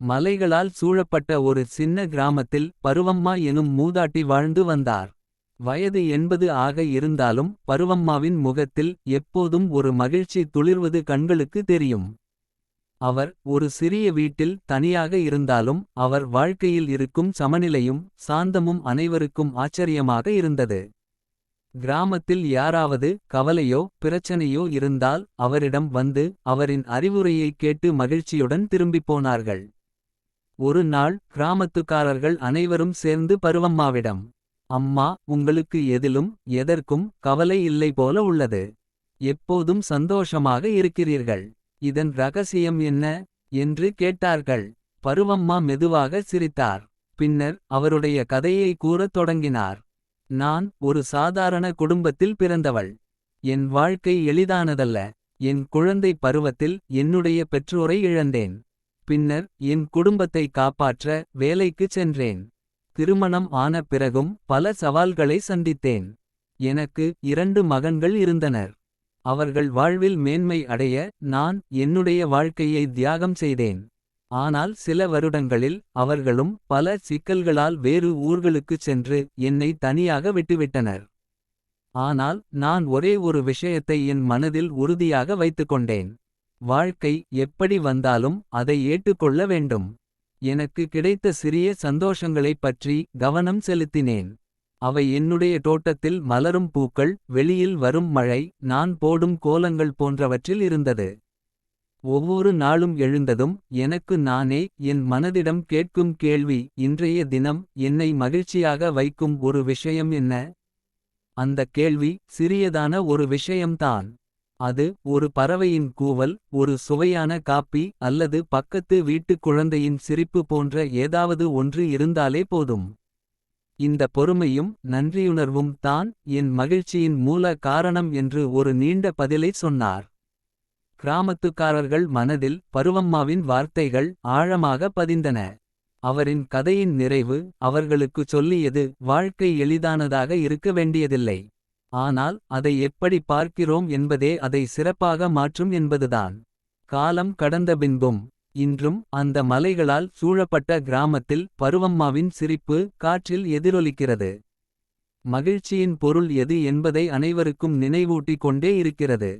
மலைகளால் சூழப்பட்ட ஒரு சின்ன கிராமத்தில் பருவம்மா எனும் மூதாட்டி வாழ்ந்து வந்தார். வயது எண்பது ஆக இருந்தாலும் பருவம்மாவின் முகத்தில் எப்போதும் ஒரு மகிழ்ச்சி துளிர்வது கண்களுக்கு தெரியும். அவர் ஒரு சிறிய வீட்டில் தனியாக இருந்தாலும் அவர் வாழ்க்கையில் இருக்கும் சமநிலையும் சாந்தமும் அனைவருக்கும் ஆச்சரியமாக இருந்தது. கிராமத்தில் யாராவது கவலையோ பிரச்சனையோ இருந்தால் அவரிடம் வந்து அவரின் அறிவுரையைக் கேட்டு மகிழ்ச்சியுடன் திரும்பிப் போனார்கள். ஒரு நாள் கிராமத்துக்காரர்கள் அனைவரும் சேர்ந்து பருவம்மாவிடம். அம்மா உங்களுக்கு எதிலும் எதற்கும் கவலை இல்லை போல உள்ளது. எப்போதும் சந்தோஷமாக இருக்கிறீர்கள். இதன் ரகசியம் என்ன என்று கேட்டார்கள். பருவம்மா மெதுவாக சிரித்தார். பின்னர் அவருடைய கதையை கூறத் தொடங்கினார். நான் ஒரு சாதாரண குடும்பத்தில் பிறந்தவள். என் வாழ்க்கை எளிதானதல்ல. என் குழந்தை பருவத்தில் என்னுடைய பெற்றோரை இழந்தேன். பின்னர் என் குடும்பத்தை காப்பாற்ற வேலைக்குச் சென்றேன். திருமணம் ஆன பிறகும் பல சவால்களை சந்தித்தேன். எனக்கு இரண்டு மகன்கள் இருந்தனர். அவர்கள் வாழ்வில் மேன்மை அடைய நான் என்னுடைய வாழ்க்கையை தியாகம் செய்தேன். ஆனால் சில வருடங்களில் அவர்களும் பல சிக்கல்களால் வேறு ஊர்களுக்குச் சென்று என்னை தனியாக விட்டுவிட்டனர். ஆனால் நான் ஒரே ஒரு விஷயத்தை என் மனதில் உறுதியாக வைத்துக்கொண்டேன். வாழ்க்கை எப்படி வந்தாலும் அதை ஏற்றுக்கொள்ள வேண்டும். எனக்கு கிடைத்த சிறிய சந்தோஷங்களைப் பற்றி கவனம் செலுத்தினேன். அவை என்னுடைய தோட்டத்தில் மலரும் பூக்கள் வெளியில் வரும் மழை நான் போடும் கோலங்கள் போன்றவற்றில் இருந்தது. ஒவ்வொரு நாளும் எழுந்ததும் எனக்கு நானே என் மனதிடம் கேட்கும் கேள்வி இன்றைய தினம் என்னை மகிழ்ச்சியாக வைக்கும் ஒரு விஷயம் என்ன. அந்த கேள்வி சிறியதான ஒரு விஷயம்தான். அது ஒரு பறவையின் கூவல் ஒரு சுவையான காப்பி அல்லது பக்கத்து வீட்டுக் குழந்தையின் சிரிப்பு போன்ற ஏதாவது ஒன்று இருந்தாலே போதும். இந்த பொறுமையும் நன்றியுணர்வும் தான் என் மகிழ்ச்சியின் மூல காரணம் என்று ஒரு நீண்ட பதிலைச் சொன்னார். கிராமத்துக்காரர்கள் மனதில் பருவம்மாவின் வார்த்தைகள் ஆழமாக பதிந்தன. அவரின் கதையின் நிறைவு அவர்களுக்குச் சொல்லியது வாழ்க்கை எளிதானதாக இருக்க வேண்டியதில்லை. ஆனால் அதை எப்படி பார்க்கிறோம் என்பதே அதை சிறப்பாக மாற்றும் என்பதுதான். காலம் கடந்த பின்பும். இன்றும் அந்த மலைகளால் சூழப்பட்ட கிராமத்தில் பருவம்மாவின் சிரிப்பு காற்றில் எதிரொலிக்கிறது. மகிழ்ச்சியின் பொருள் எது என்பதை அனைவருக்கும் நினைவூட்டிக் கொண்டே இருக்கிறது.